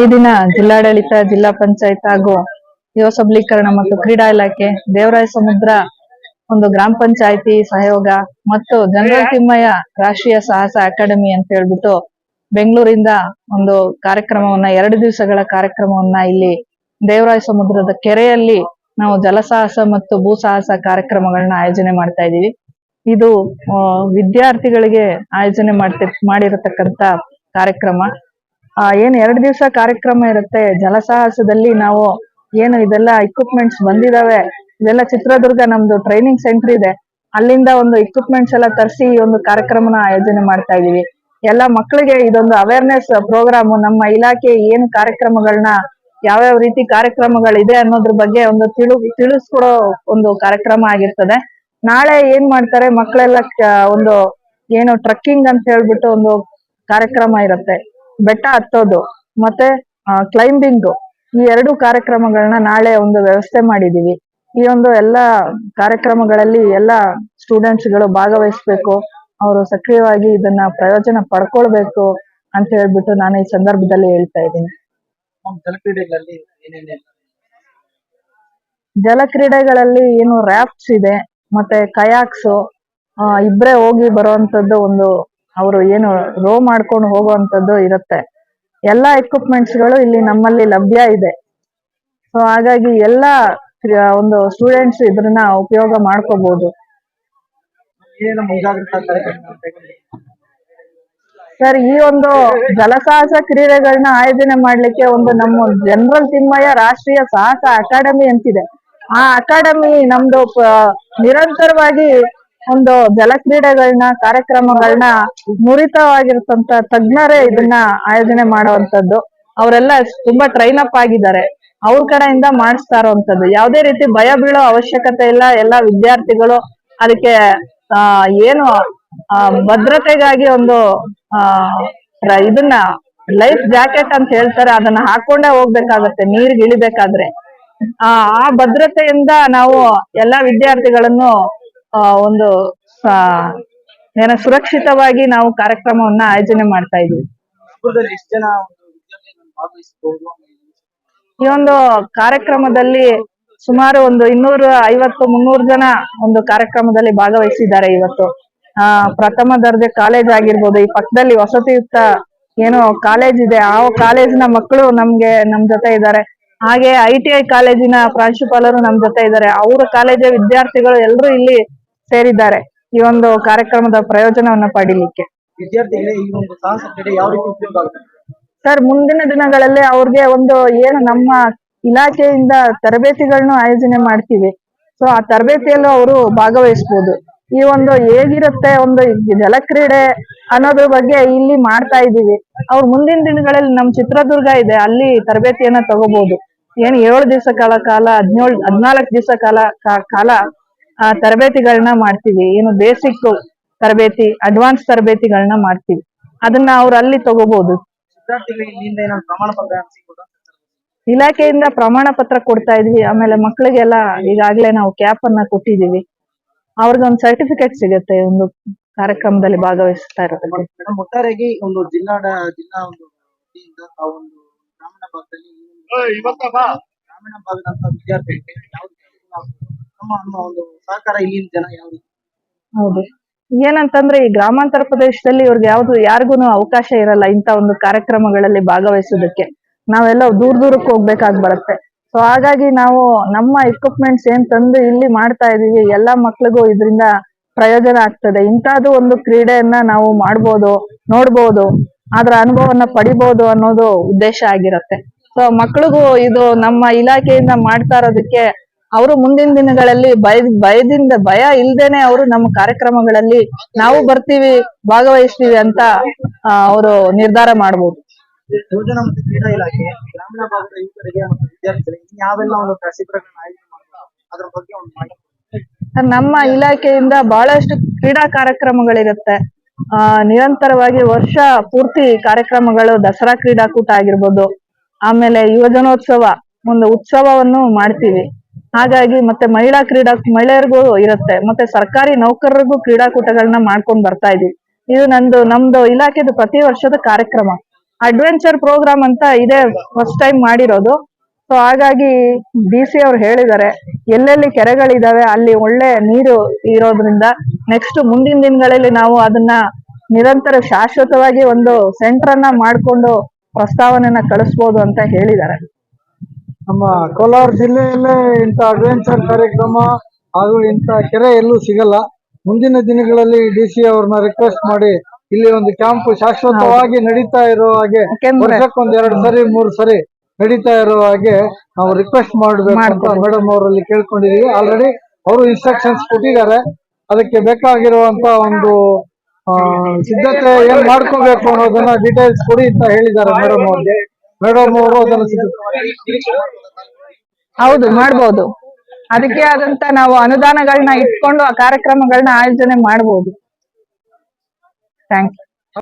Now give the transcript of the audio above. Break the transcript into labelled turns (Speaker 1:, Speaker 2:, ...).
Speaker 1: ಈ ದಿನ ಜಿಲ್ಲಾಡಳಿತ, ಜಿಲ್ಲಾ ಪಂಚಾಯತ್ ಹಾಗೂ ಯುವ ಸಬಲೀಕರಣ ಮತ್ತು ಕ್ರೀಡಾ ಇಲಾಖೆ, ದೇವರಾಯ ಸಮುದ್ರ, ಒಂದು ಗ್ರಾಮ ಪಂಚಾಯತಿ ಸಹಯೋಗ ಮತ್ತು ಜನರಲ್ ತಿಮ್ಮಯ್ಯ ರಾಷ್ಟ್ರೀಯ ಸಾಹಸ ಅಕಾಡೆಮಿ ಅಂತ ಹೇಳ್ಬಿಟ್ಟು ಬೆಂಗಳೂರಿಂದ ಒಂದು ಕಾರ್ಯಕ್ರಮವನ್ನ, ಎರಡು ದಿವಸಗಳ ಕಾರ್ಯಕ್ರಮವನ್ನ ಇಲ್ಲಿ ದೇವರಾಯ ಸಮುದ್ರದ ಕೆರೆಯಲ್ಲಿ ನಾವು ಜಲಸಾಹಸ ಮತ್ತು ಭೂ ಸಾಹಸ ಕಾರ್ಯಕ್ರಮಗಳನ್ನ ಆಯೋಜನೆ ಮಾಡ್ತಾ ಇದೀವಿ ಇದು ವಿದ್ಯಾರ್ಥಿಗಳಿಗೆ ಆಯೋಜನೆ ಮಾಡ್ತಿ, ಮಾಡಿರತಕ್ಕಂತ ಕಾರ್ಯಕ್ರಮ. ಆ, ಏನ್ ಎರಡು ದಿವಸ ಕಾರ್ಯಕ್ರಮ ಇರುತ್ತೆ. ಜಲಸಾಹಸದಲ್ಲಿ ನಾವು ಏನು ಇದೆಲ್ಲ ಇಕ್ವಿಪ್ಮೆಂಟ್ಸ್ ಬಂದಿದಾವೆ. ಇದೆಲ್ಲ ಚಿತ್ರದುರ್ಗ ನಮ್ದು ಟ್ರೈನಿಂಗ್ ಸೆಂಟರ್ ಇದೆ. ಅಲ್ಲಿಂದ ಒಂದು ಇಕ್ವಿಪ್ಮೆಂಟ್ಸ್ ಎಲ್ಲ ತರಿಸಿ ಈ ಒಂದು ಕಾರ್ಯಕ್ರಮನ ಆಯೋಜನೆ ಮಾಡ್ತಾ ಇದೀವಿ ಎಲ್ಲ ಮಕ್ಕಳಿಗೆ ಇದೊಂದು ಅವೇರ್ನೆಸ್ ಪ್ರೋಗ್ರಾಮ್ ನಮ್ಮ ಇಲಾಖೆ ಏನು ಕಾರ್ಯಕ್ರಮಗಳನ್ನ ಯಾವ್ಯಾವ ರೀತಿ ಕಾರ್ಯಕ್ರಮಗಳಿದೆ ಅನ್ನೋದ್ರ ಬಗ್ಗೆ ಒಂದು ತಿಳು ತಿಳಿಸ್ಕೊಡೋ ಒಂದು ಕಾರ್ಯಕ್ರಮ ಆಗಿರ್ತದೆ. ನಾಳೆ ಏನ್ ಮಾಡ್ತಾರೆ? ಮಕ್ಕಳೆಲ್ಲ ಒಂದು ಏನು ಟ್ರಕ್ಕಿಂಗ್ ಅಂತ ಹೇಳ್ಬಿಟ್ಟು ಒಂದು ಕಾರ್ಯಕ್ರಮ ಇರುತ್ತೆ. ಬೆಟ್ಟ ಹತ್ತೋದು ಮತ್ತೆ ಕ್ಲೈಂಬಿಂಗ್ ಈ ಎರಡು ಕಾರ್ಯಕ್ರಮಗಳನ್ನ ನಾಳೆ ಒಂದು ವ್ಯವಸ್ಥೆ ಮಾಡಿದೀವಿ. ಈ ಒಂದು ಎಲ್ಲ ಕಾರ್ಯಕ್ರಮಗಳಲ್ಲಿ ಎಲ್ಲ ಸ್ಟೂಡೆಂಟ್ಸ್ಗಳು ಭಾಗವಹಿಸ್ಬೇಕು ಅವರು ಸಕ್ರಿಯವಾಗಿ ಇದನ್ನ ಪ್ರಯೋಜನ ಪಡ್ಕೊಳ್ಬೇಕು ಅಂತ ಹೇಳ್ಬಿಟ್ಟು ನಾನು ಈ ಸಂದರ್ಭದಲ್ಲಿ ಹೇಳ್ತಾ ಇದ್ದೀನಿ.
Speaker 2: ಜಲ ಜಲಕ್ರೀಡೆಗಳಲ್ಲಿ
Speaker 1: ಏನು ರ್ಯಾಫ್ಟ್ಸ್ ಇದೆ ಮತ್ತೆ ಕಯಾಕ್ಸ್ ಇಬ್ರೆ ಹೋಗಿ ಬರುವಂತದ್ದು ಒಂದು ಅವರು ಏನು ರೋ ಮಾಡ್ಕೊಂಡು ಹೋಗುವಂತದ್ದು ಇರುತ್ತೆ. ಎಲ್ಲಾ ಎಕ್ವಿಪ್ಮೆಂಟ್ಸ್ಗಳು ಇಲ್ಲಿ ನಮ್ಮಲ್ಲಿ ಲಭ್ಯ ಇದೆ. ಸೊ ಹಾಗಾಗಿ ಎಲ್ಲಾ ಒಂದು ಸ್ಟೂಡೆಂಟ್ಸ್ ಇದ್ರನ್ನ ಉಪಯೋಗ ಮಾಡ್ಕೋಬಹುದು ಸರ್ ಈ ಒಂದು ಜಲಸಾಹಸ ಕ್ರೀಡೆಗಳನ್ನ ಆಯೋಜನೆ ಮಾಡ್ಲಿಕ್ಕೆ ಒಂದು ನಮ್ಮ ಜನರಲ್ ತಿಮ್ಮಯ್ಯ ರಾಷ್ಟ್ರೀಯ ಸಾಹಸ ಅಕಾಡೆಮಿ ಅಂತಿದೆ. ಆ ಅಕಾಡೆಮಿ ನಮ್ದು ನಿರಂತರವಾಗಿ ಒಂದು ಜಲಕ್ರೀಡೆಗಳನ್ನ, ಕಾರ್ಯಕ್ರಮಗಳನ್ನ ನುರಿತವಾಗಿರ್ತಂತ ತಜ್ಞರೇ ಇದನ್ನ ಆಯೋಜನೆ ಮಾಡುವಂತದ್ದು ಅವರೆಲ್ಲ ತುಂಬಾ ಟ್ರೈನ್ ಅಪ್ ಆಗಿದ್ದಾರೆ. ಅವ್ರ ಕಡೆಯಿಂದ ಮಾಡಿಸ್ತಾ ಇರುವಂತದ್ದು ಯಾವುದೇ ರೀತಿ ಭಯ ಬೀಳೋ ಅವಶ್ಯಕತೆ ಇಲ್ಲ. ಎಲ್ಲಾ ವಿದ್ಯಾರ್ಥಿಗಳು ಅದಕ್ಕೆ, ಆ, ಏನು ಭದ್ರತೆಗಾಗಿ ಒಂದು, ಆ ಇದನ್ನ ಲೈಫ್ ಜಾಕೆಟ್ ಅಂತ ಹೇಳ್ತಾರೆ. ಅದನ್ನ ಹಾಕೊಂಡೇ ಹೋಗ್ಬೇಕಾಗತ್ತೆ. ನೀರ್ಗೆ ಇಳಿಬೇಕಾದ್ರೆ ಆ ಭದ್ರತೆಯಿಂದ ನಾವು ಎಲ್ಲಾ ವಿದ್ಯಾರ್ಥಿಗಳನ್ನು ಒಂದು ಏನ ಸುರಕ್ಷಿತವಾಗಿ ನಾವು ಕಾರ್ಯಕ್ರಮವನ್ನ ಆಯೋಜನೆ ಮಾಡ್ತಾ ಇದೀವಿ ಈ ಒಂದು ಕಾರ್ಯಕ್ರಮದಲ್ಲಿ ಸುಮಾರು ಒಂದು ಇನ್ನೂರ ಐವತ್ತು ಮುನ್ನೂರು ಜನ ಒಂದು ಕಾರ್ಯಕ್ರಮದಲ್ಲಿ ಭಾಗವಹಿಸಿದ್ದಾರೆ ಇವತ್ತು. ಆ ಪ್ರಥಮ ದರ್ಜೆ ಕಾಲೇಜ್ ಆಗಿರ್ಬೋದು ಈ ಪಕ್ಕದಲ್ಲಿ ವಸತಿಯುಕ್ತ ಏನೋ ಕಾಲೇಜ್ ಇದೆ ಆ ಕಾಲೇಜಿನ ಮಕ್ಕಳು ನಮ್ಗೆ ನಮ್ ಜೊತೆ ಇದ್ದಾರೆ. ಹಾಗೆ ಐ ಟಿ ಐ ಕಾಲೇಜಿನ ಪ್ರಾಂಶುಪಾಲರು ನಮ್ ಜೊತೆ ಇದ್ದಾರೆ. ಅವರ ಕಾಲೇಜ ವಿದ್ಯಾರ್ಥಿಗಳು ಎಲ್ಲರೂ ಇಲ್ಲಿ ಸೇರಿದ್ದಾರೆ ಈ ಒಂದು ಕಾರ್ಯಕ್ರಮದ ಪ್ರಯೋಜನವನ್ನ ಪಡಿಲಿಕ್ಕೆ. ಸರ್ ಮುಂದಿನ ದಿನಗಳಲ್ಲಿ ಅವ್ರಿಗೆ ಒಂದು ಏನು ನಮ್ಮ ಇಲಾಖೆಯಿಂದ ತರಬೇತಿಗಳನ್ನು ಆಯೋಜನೆ ಮಾಡ್ತೀವಿ. ಸೊ ಆ ತರಬೇತಿಯಲ್ಲೂ ಅವರು ಭಾಗವಹಿಸಬಹುದು ಈ ಒಂದು ಹೇಗಿರುತ್ತೆ ಒಂದು ಜಲಕ್ರೀಡೆ ಅನ್ನೋದ್ರ ಬಗ್ಗೆ ಇಲ್ಲಿ ಮಾಡ್ತಾ ಇದೀವಿ ಅವ್ರು ಮುಂದಿನ ದಿನಗಳಲ್ಲಿ ನಮ್ ಚಿತ್ರದುರ್ಗ ಇದೆ ಅಲ್ಲಿ ತರಬೇತಿಯನ್ನ ತಗೋಬಹುದು ಏನ್ ಏಳು ದಿವಸ ಕಾಲ ಕಾಲ ಹದಿನೇಳು ಹದಿನಾಲ್ಕು ದಿವಸ ಕಾಲ ಕಾಲ ತರಬೇತಿಗಳನ್ನ ಮಾಡ್ತೀವಿ. ಏನು ಬೇಸಿಕ್ ತರಬೇತಿ ಅಡ್ವಾನ್ಸ್ ತರಬೇತಿಗಳನ್ನ ಮಾಡ್ತೀವಿ. ಅದನ್ನ ಅವ್ರು ಅಲ್ಲಿ ತಗೋಬಹುದು ಇಲಾಖೆಯಿಂದ ಪ್ರಮಾಣ ಪತ್ರ ಕೊಡ್ತಾ ಇದ್ವಿ. ಆಮೇಲೆ ಮಕ್ಳಿಗೆಲ್ಲ ಈಗಾಗ್ಲೇ ನಾವು ಕ್ಯಾಪ್ ಅನ್ನ ಕೊಟ್ಟಿದೀವಿ ಅವ್ರಿಗೊಂದು ಸರ್ಟಿಫಿಕೇಟ್ ಸಿಗುತ್ತೆ ಒಂದು ಕಾರ್ಯಕ್ರಮದಲ್ಲಿ ಭಾಗವಹಿಸ್ತಾ
Speaker 2: ಇರೋದು ಒಟ್ಟಾರೆಯಾಗಿ ಒಂದು ಜಿಲ್ಲಾ ಒಂದು ಗ್ರಾಮೀಣ ಭಾಗದಲ್ಲಿ ಗ್ರಾಮೀಣ ವಿದ್ಯಾರ್ಥಿಗಳಿಗೆ
Speaker 1: ಹೌದು. ಏನಂತಂದ್ರೆ ಈ ಗ್ರಾಮಾಂತರ ಪ್ರದೇಶದಲ್ಲಿ ಇವ್ರಿಗೆ ಯಾವ್ದು ಯಾರಿಗೂ ಅವಕಾಶ ಇರಲ್ಲ ಇಂತ ಒಂದು ಕಾರ್ಯಕ್ರಮಗಳಲ್ಲಿ ಭಾಗವಹಿಸೋದಕ್ಕೆ ನಾವೆಲ್ಲ ದೂರ ದೂರಕ್ಕೆ ಹೋಗ್ಬೇಕಾಗ್ ಬರುತ್ತೆ. ಸೊ ಹಾಗಾಗಿ ನಾವು ನಮ್ಮ ಎಕ್ವಿಪ್ಮೆಂಟ್ಸ್ ಏನ್ ತಂದು ಇಲ್ಲಿ ಮಾಡ್ತಾ ಇದೀವಿ, ಎಲ್ಲಾ ಮಕ್ಳಿಗೂ ಇದರಿಂದ ಪ್ರಯೋಜನ ಆಗ್ತದೆ. ಇಂತಹದ್ದು ಒಂದು ಕ್ರೀಡೆಯನ್ನ ನಾವು ಮಾಡ್ಬೋದು, ನೋಡ್ಬೋದು ಅದರ ಅನುಭವವನ್ನ ಪಡಿಬಹುದು ಅನ್ನೋದು ಉದ್ದೇಶ ಆಗಿರತ್ತೆ. ಸೊ ಮಕ್ಳಿಗೂ ಇದು ನಮ್ಮ ಇಲಾಖೆಯಿಂದ ಮಾಡ್ತಾ ಇರೋದಕ್ಕೆ ಅವರು ಮುಂದಿನ ದಿನಗಳಲ್ಲಿ ಭಯ ಭಯದಿಂದ ಭಯ ಇಲ್ದೇನೆ ಅವರು ನಮ್ಮ ಕಾರ್ಯಕ್ರಮಗಳಲ್ಲಿ ನಾವು ಬರ್ತೀವಿ ಭಾಗವಹಿಸ್ತೀವಿ ಅಂತ ಅವರು ನಿರ್ಧಾರ ಮಾಡಬಹುದು
Speaker 2: ಯೋಜನಾ ಮತ್ತು ಕ್ರೀಡಾ ಇಲಾಖೆ ಗ್ರಾಮೀಣ ಭಾಗದ ಯುವಕರಿಗೆ ಮತ್ತು ವಿದ್ಯಾರ್ಥಿಗಳಿಗೆ ಇನ್ನು ಯಾವೆಲ್ಲ ಒಂದು ಶಿಬಿರಗಳನ್ನ ಆಯೋಜನೆ ಮಾಡ್ಬೋದು ಅದ್ರ ಬಗ್ಗೆ ಒಂದು ಮಾಹಿತಿ
Speaker 1: ಸರ್, ನಮ್ಮ ಇಲಾಖೆಯಿಂದ ಬಹಳಷ್ಟು ಕ್ರೀಡಾ ಕಾರ್ಯಕ್ರಮಗಳಿರುತ್ತೆ. ಆ ನಿರಂತರವಾಗಿ ವರ್ಷ ಪೂರ್ತಿ ಕಾರ್ಯಕ್ರಮಗಳು ದಸರಾ ಕ್ರೀಡಾಕೂಟ ಆಗಿರ್ಬೋದು ಆಮೇಲೆ ಯುವಜನೋತ್ಸವ ಒಂದು ಉತ್ಸವವನ್ನು ಮಾಡ್ತೀವಿ. ಹಾಗಾಗಿ ಮತ್ತೆ ಮಹಿಳಾ ಕ್ರೀಡಾ, ಮಹಿಳೆಯರಿಗೂ ಇರುತ್ತೆ. ಮತ್ತೆ ಸರ್ಕಾರಿ ನೌಕರರಿಗೂ ಕ್ರೀಡಾಕೂಟಗಳನ್ನ ಮಾಡ್ಕೊಂಡ್ ಬರ್ತಾ ಇದೀವಿ. ಇದು ನಂದು, ನಮ್ದು ಇಲಾಖೆದು ಪ್ರತಿ ವರ್ಷದ ಕಾರ್ಯಕ್ರಮ. ಅಡ್ವೆಂಚರ್ ಪ್ರೋಗ್ರಾಮ್ ಅಂತ ಇದೇ ಫಸ್ಟ್ ಟೈಮ್ ಮಾಡಿರೋದು. ಸೊ ಹಾಗಾಗಿ ಡಿ ಸಿ ಅವ್ರು ಹೇಳಿದ್ದಾರೆ, ಎಲ್ಲೆಲ್ಲಿ ಕೆರೆಗಳಿದಾವೆ ಅಲ್ಲಿ ಒಳ್ಳೆ ನೀರು ಇರೋದ್ರಿಂದ ನೆಕ್ಸ್ಟ್ ಮುಂದಿನ ದಿನಗಳಲ್ಲಿ ನಾವು ಅದನ್ನ ನಿರಂತರ ಶಾಶ್ವತವಾಗಿ ಒಂದು ಸೆಂಟರ್ ಅನ್ನ ಮಾಡ್ಕೊಂಡು ಪ್ರಸ್ತಾವನೆಯನ್ನ ಕಳಿಸ್ಬೋದು ಅಂತ ಹೇಳಿದ್ದಾರೆ.
Speaker 3: ನಮ್ಮ ಕೋಲಾರ ಜಿಲ್ಲೆಯಲ್ಲೇ ಇಂಥ ಅಡ್ವೆಂಚರ್ ಕಾರ್ಯಕ್ರಮ ಹಾಗೂ ಇಂಥ ಕೆರೆ ಎಲ್ಲೂ ಸಿಗಲ್ಲ. ಮುಂದಿನ ದಿನಗಳಲ್ಲಿ ಡಿ ಸಿ ಅವ್ರನ್ನ ರಿಕ್ವೆಸ್ಟ್ ಮಾಡಿ ಇಲ್ಲಿ ಒಂದು ಕ್ಯಾಂಪ್ ಶಾಶ್ವತವಾಗಿ ನಡೀತಾ ಇರೋ ಹಾಗೆ
Speaker 1: ಒಂದ್
Speaker 3: ವರ್ಷಕ್ಕೊಂದ್ ಎರಡು ಸರಿ ಮೂರು ಸರಿ ನಡೀತಾ ಇರೋ ಹಾಗೆ ನಾವು ರಿಕ್ವೆಸ್ಟ್ ಮಾಡಬೇಕು ಅಂತ. ಮೇಡಮ್ ಅವರಲ್ಲಿ ಕೇಳ್ಕೊಂಡಿದೀವಿ. ಆಲ್ರೆಡಿ ಅವರು ಇನ್ಸ್ಟ್ರಕ್ಷನ್ಸ್ ಕೊಟ್ಟಿದ್ದಾರೆ. ಅದಕ್ಕೆ ಬೇಕಾಗಿರುವಂತ ಒಂದು ಆ, ಸಿದ್ಧತೆ ಏನ್ ಮಾಡ್ಕೋಬೇಕು ಅನ್ನೋದನ್ನ ಡೀಟೇಲ್ಸ್ ಕೊಡಿ ಅಂತ ಹೇಳಿದ್ದಾರೆ ಮೇಡಮ್ ಅವ್ರಿಗೆ
Speaker 1: ಹೌದು ಮಾಡ್ಬೋದು. ಅದಕ್ಕೆ ಆದಂತ ನಾವು ಅನುದಾನಗಳನ್ನ ಇಟ್ಕೊಂಡು ಆ ಕಾರ್ಯಕ್ರಮಗಳನ್ನ ಆಯೋಜನೆ ಮಾಡಬಹುದು ಥ್ಯಾಂಕ್ ಯು